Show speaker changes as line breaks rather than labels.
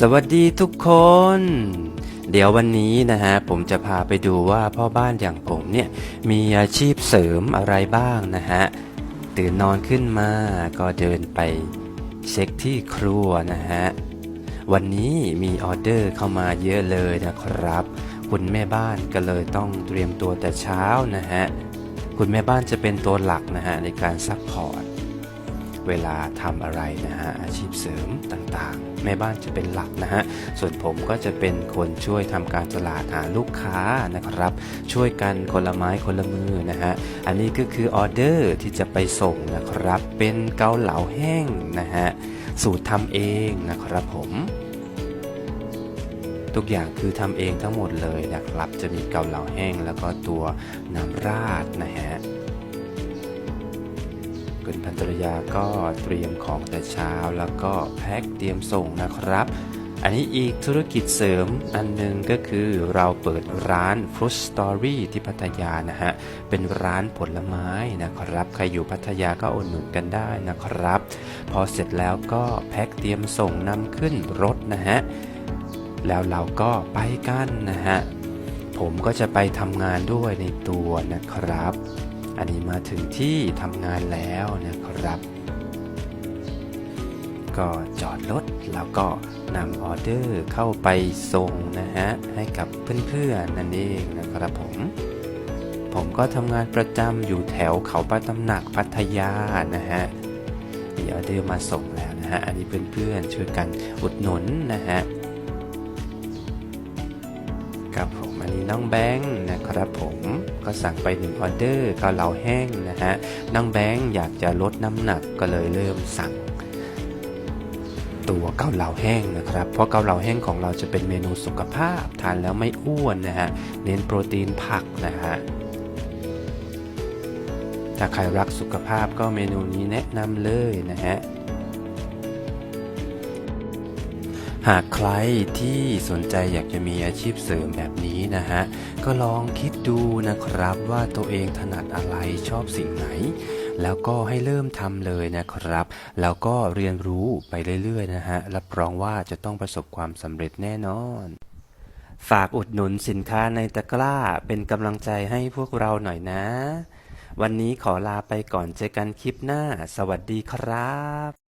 สวัสดีทุกคน เดี๋ยววันนี้นะฮะผมจะพาไปดูว่าพ่อบ้านอย่างผมเนี่ยมีอาชีพเสริมอะไรบ้างนะฮะตื่นนอนขึ้นมาก็เดินไปเช็คที่ครัวนะฮะวันนี้มีออเดอร์เข้ามาเยอะเลยนะครับ คุณแม่บ้านก็เลยต้องเตรียมตัวแต่เช้านะฮะคุณแม่บ้านจะเป็นตัวหลักนะฮะในการซัพพอร์ต เวลาทำอะไรนะฮะอาชีพเสริมต่างๆ แม่บ้านจะเป็นหลักนะฮะส่วนผมก็จะเป็นคนช่วยทำการตลาดหาลูกค้านะครับ ช่วยกันคนละไม้คนละมือนะฮะอันนี้ก็คือออเดอร์ที่จะไปส่งนะครับ เป็นเกาเหลาแห้งนะฮะสูตรทำเองนะครับผมทุกอย่างคือทำเองทั้งหมดเลยนะครับ จะมีเกาเหลาแห้งแล้วก็ตัวน้ำราดนะฮะ คุณพันตรยาก็เตรียมของแต่เช้าแล้วก็แพ็คเตรียมส่งนะครับ อันนี้อีกธุรกิจเสริมอันหนึงก็คือเราเปิดร้าน Fruit Story ที่พัทยานะฮะ เป็นร้านผลไม้นะครับ ใครอยู่พัทยาก็อุดหนุนกันได้นะครับ พอเสร็จแล้วก็แพ็คเตรียมส่งนำขึ้นรถนะฮะ แล้วเราก็ไปกันนะฮะ ผมก็จะไปทำงานด้วยในตัวนะครับ อันนี้มาถึงที่ทำงานแล้วนะครับ ก็จอดรถแล้วก็นำออเดอร์เข้าไปส่งนะฮะ ให้กับเพื่อนๆนั่นเองนะครับผม ผมก็ทำงานประจำอยู่แถวเขาปะตำหนักพัทยานะฮะมีออเดอร์มาส่งแล้วนะฮะ อันนี้เพื่อนๆช่วยกันอุดหนุนนะฮะ ครับผม อันนี้น้องแบงค์นะครับผมก็สั่งไปหนึ่งออเดอร์เกาเหลาแห้งนะฮะน้องแบงค์อยากจะลดน้ำหนักก็เลยเริ่มสั่ง ตัวเกาเหลาแห้งนะครับ เพราะเกาเหลาแห้งของเราจะเป็นเมนูสุขภาพทานแล้วไม่อ้วนนะฮะเน้นโปรตีนผักนะฮะถ้าใครรักสุขภาพก็เมนูนี้แนะนำเลยนะฮะ หากใครที่สนใจอยากจะมีอาชีพเสริมแบบนี้นะฮะ ก็ลองคิดดูนะครับว่าตัวเองถนัดอะไรชอบสิ่งไหน แล้วก็ให้เริ่มทำเลยนะครับ แล้วก็เรียนรู้ไปเรื่อยๆนะฮะ รับรองว่าจะต้องประสบความสำเร็จแน่นอนฝากอุดหนุนสินค้าในตะกร้าเป็นกำลังใจให้พวกเราหน่อยนะ วันนี้ขอลาไปก่อนเจอกันคลิปหน้า สวัสดีครับ